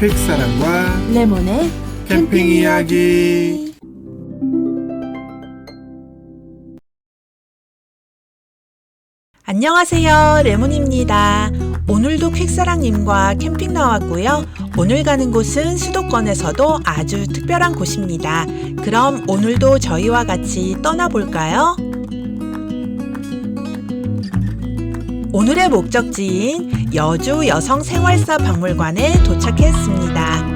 퀵사랑과 레몬의 캠핑 이야기. 안녕하세요. 레몬입니다. 오늘도 퀵사랑님과 캠핑 나왔고요. 오늘 가는 곳은 수도권에서도 아주 특별한 곳입니다. 그럼 오늘도 저희와 같이 떠나볼까요? 오늘의 목적지인 여주 여성생활사 박물관에 도착했습니다.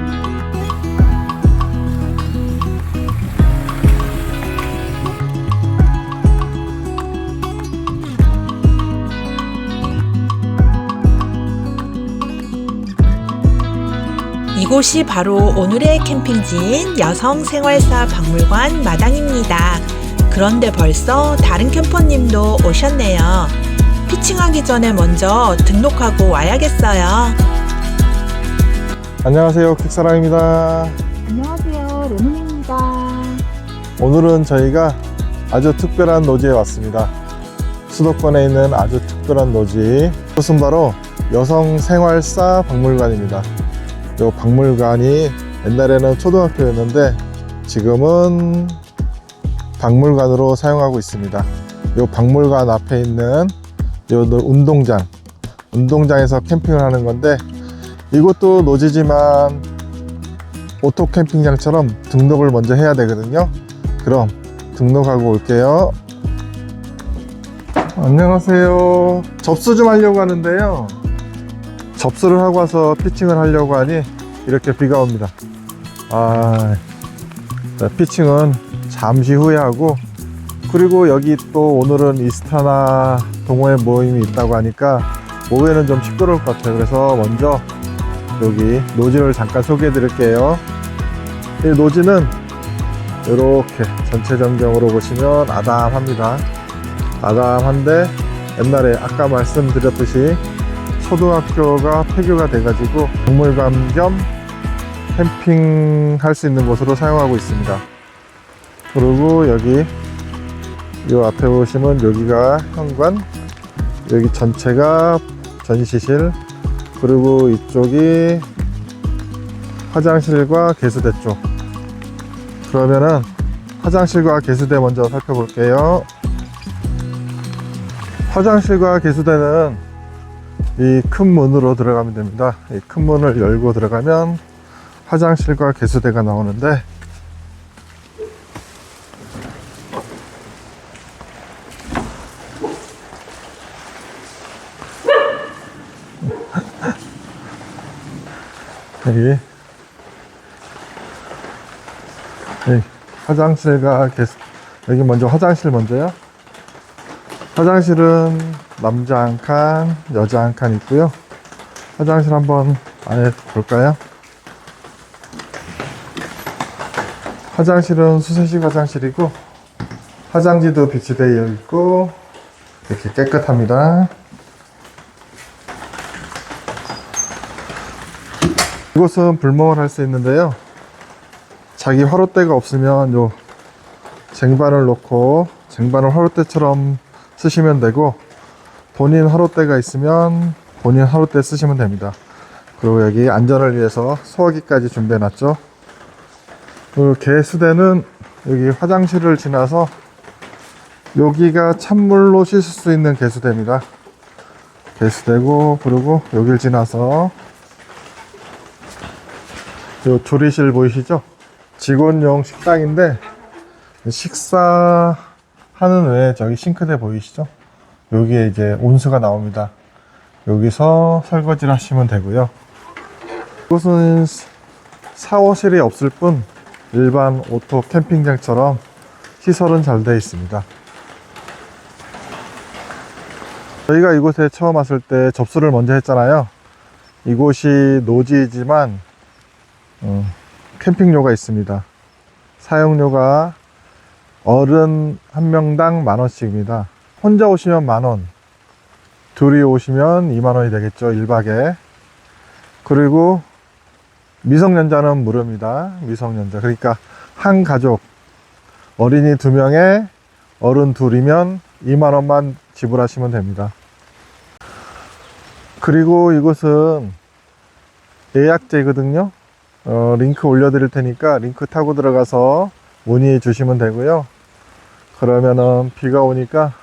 이곳이 바로 오늘의 캠핑지인 여성생활사 박물관 마당입니다. 그런데 벌써 다른 캠퍼님도 오셨네요. 피칭하기 전에 먼저 등록하고 와야겠어요. 안녕하세요. 퀵사랑입니다. 안녕하세요. 레몬입니다. 오늘은 저희가 아주 특별한 노지에 왔습니다. 수도권에 있는 아주 특별한 노지. 이것은 바로 여성생활사 박물관입니다. 이 박물관이 옛날에는 초등학교였는데 지금은 박물관으로 사용하고 있습니다. 이 박물관 앞에 있는 이 운동장. 운동장에서 캠핑을 하는 건데 이곳도 노지지만 오토 캠핑장처럼 등록을 먼저 해야 되거든요. 그럼 등록하고 올게요. 안녕하세요. 접수 좀 하려고 하는데요. 접수를 하고 와서 피칭을 하려고 하니 이렇게 비가 옵니다. 아 자, 피칭은 잠시 후에 하고 그리고 여기 또 오늘은 이스타나 동호회 모임이 있다고 하니까 오후에는 좀 시끄러울 것 같아요. 그래서 먼저 여기 노지를 잠깐 소개해 드릴게요. 이 노지는 이렇게 전체 전경으로 보시면 아담합니다. 아담한데 옛날에 아까 말씀드렸듯이 초등학교가 폐교가 돼가지고 박물관 겸 캠핑 할 수 있는 곳으로 사용하고 있습니다. 그리고 여기 이 앞에 보시면 여기가 현관 여기 전체가 전시실 그리고 이쪽이 화장실과 개수대 쪽. 그러면은 화장실과 개수대 먼저 살펴볼게요. 화장실과 개수대는 이 큰 문으로 들어가면 됩니다. 이 큰 문을 열고 들어가면 화장실과 개수대가 나오는데 여기 여기 화장실과 개수 여기 먼저 화장실 먼저요. 화장실은 남자 한 칸, 여자 한 칸 있고요. 화장실 한번 안에 볼까요? 화장실은 수세식 화장실이고 화장지도 비치되어 있고 이렇게 깨끗합니다 이곳은 불멍을 할 수 있는데요. 자기 화롯대가 없으면 요 쟁반을 놓고 쟁반을 화롯대처럼 쓰시면 되고 본인 화롯대가 있으면 본인 화롯대 쓰시면 됩니다. 그리고 여기 안전을 위해서 소화기까지 준비해 놨죠. 개수대는 여기 화장실을 지나서 여기가 찬물로 씻을 수 있는 개수대입니다. 개수대고 그리고 여길 지나서 요 조리실 보이시죠? 직원용 식당인데 식사하는 외에 저기 싱크대 보이시죠? 여기에 이제 온수가 나옵니다. 여기서 설거지를 하시면 되고요. 이곳은 샤워실이 없을 뿐 일반 오토 캠핑장처럼 시설은 잘 되어 있습니다. 저희가 이곳에 처음 왔을 때 접수를 먼저 했잖아요. 이곳이 노지이지만 어, 캠핑료가 있습니다. 사용료가 어른 한 명당 만 원씩입니다. 혼자 오시면 만 원, 둘이 오시면 2만 원이 되겠죠. 1박에. 그리고 미성년자는 무료입니다. 미성년자. 그러니까 한 가족 어린이 두 명에 어른 둘이면 2만 원만 지불하시면 됩니다. 그리고 이곳은 예약제거든요. 어, 링크 올려드릴 테니까 링크 타고 들어가서 문의해 주시면 되고요. 그러면은 비가 오니까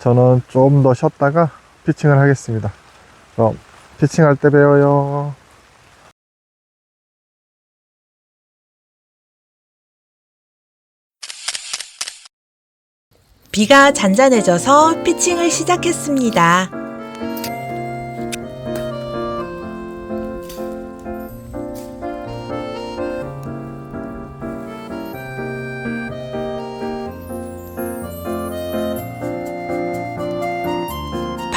저는 좀 더 쉬었다가 피칭을 하겠습니다. 그럼 피칭할 때 봬요. 비가 잔잔해져서 피칭을 시작했습니다.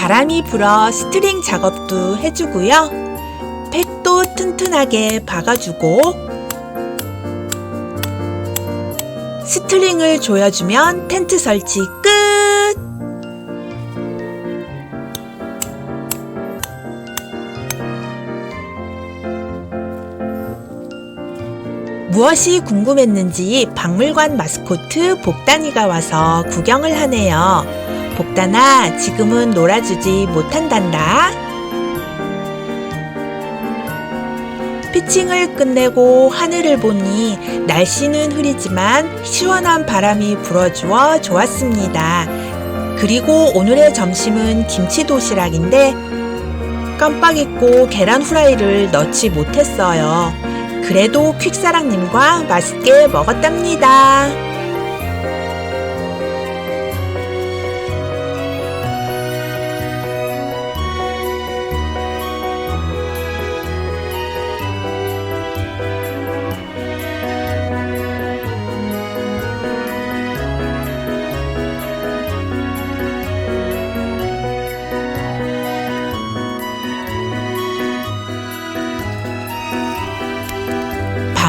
바람이 불어 스트링 작업도 해주고요. 팩도 튼튼하게 박아주고 스트링을 조여주면 텐트 설치 끝! 무엇이 궁금했는지 박물관 마스코트 복단이가 와서 구경을 하네요. 복단아, 지금은 놀아주지 못한단다. 피칭을 끝내고 하늘을 보니 날씨는 흐리지만 시원한 바람이 불어주어 좋았습니다. 그리고 오늘의 점심은 김치 도시락인데 깜빡 잊고 계란 후라이를 넣지 못했어요. 그래도 퀵사랑님과 맛있게 먹었답니다.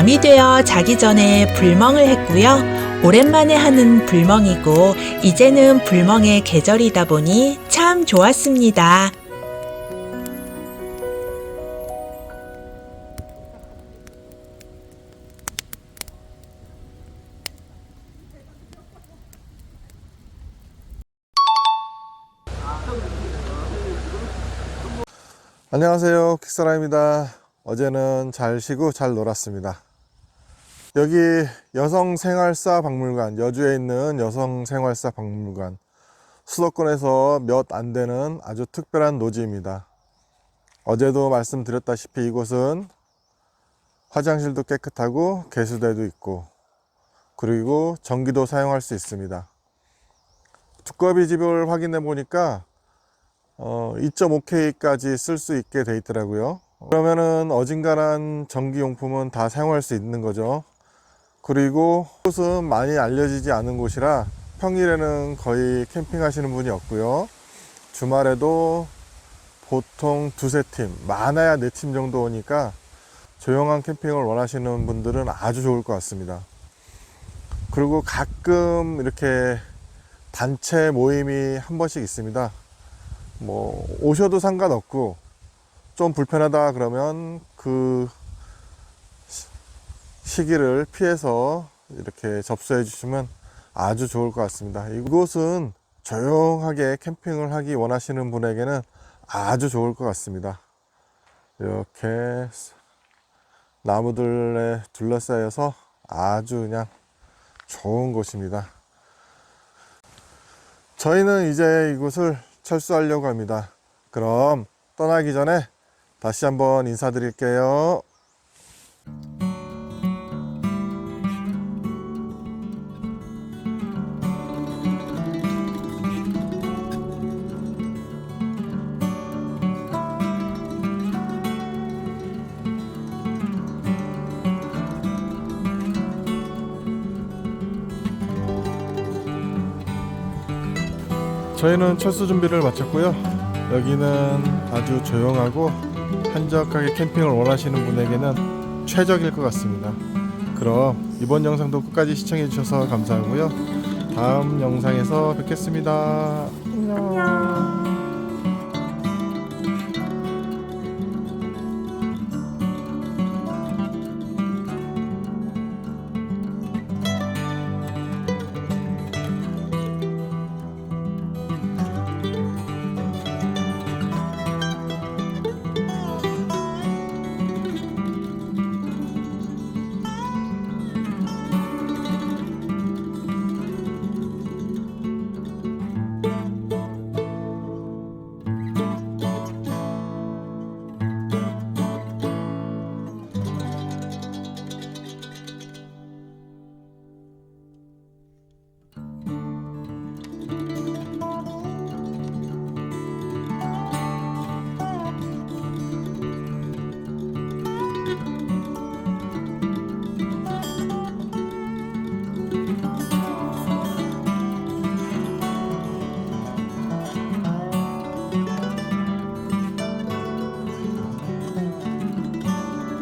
밤이 되어 자기 전에 불멍을 했고요. 오랜만에 하는 불멍이고 이제는 불멍의 계절이다 보니 참 좋았습니다. 안녕하세요. 킥사라입니다. 어제는 잘 쉬고 잘 놀았습니다. 여기 여성생활사 박물관, 여주에 있는 여성생활사 박물관, 수도권에서 몇 안 되는 아주 특별한 노지입니다. 어제도 말씀드렸다시피 이곳은 화장실도 깨끗하고 개수대도 있고, 그리고 전기도 사용할 수 있습니다. 두꺼비 집을 확인해 보니까 어, 2.5K까지 쓸 수 있게 돼 있더라고요. 그러면은 어진간한 전기용품은 다 사용할 수 있는 거죠. 그리고 곳은 많이 알려지지 않은 곳이라 평일에는 거의 캠핑하시는 분이 없고요. 주말에도 보통 두세 팀, 많아야 네 팀 정도 오니까 조용한 캠핑을 원하시는 분들은 아주 좋을 것 같습니다. 그리고 가끔 이렇게 단체 모임이 한 번씩 있습니다. 뭐 오셔도 상관없고 좀 불편하다 그러면 그 시- 시기를 피해서 이렇게 접수해 주시면 아주 좋을 것 같습니다. 이곳은 조용하게 캠핑을 하기 원하시는 분에게는 아주 좋을 것 같습니다. 이렇게 나무들에 둘러싸여서 아주 그냥 좋은 곳입니다. 저희는 이제 이곳을 철수하려고 합니다. 그럼 떠나기 전에 다시 한번 인사드릴게요. 저희는 철수 준비를 마쳤고요. 여기는 아주 조용하고 한적하게 캠핑을 원하시는 분에게는 최적일 것 같습니다. 그럼 이번 영상도 끝까지 시청해 주셔서 감사하고요. 다음 영상에서 뵙겠습니다. 안녕.